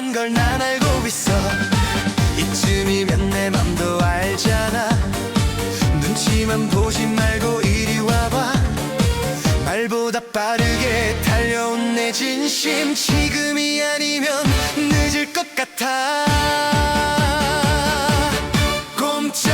난 걸 난 알고 있어. 이쯤이면 내 맘도 알잖아. 눈치만 보지 말고 이리 와봐. 말보다 빠르게 달려온 내 진심 지금이 아니면 늦을 것 같아. 꼼짝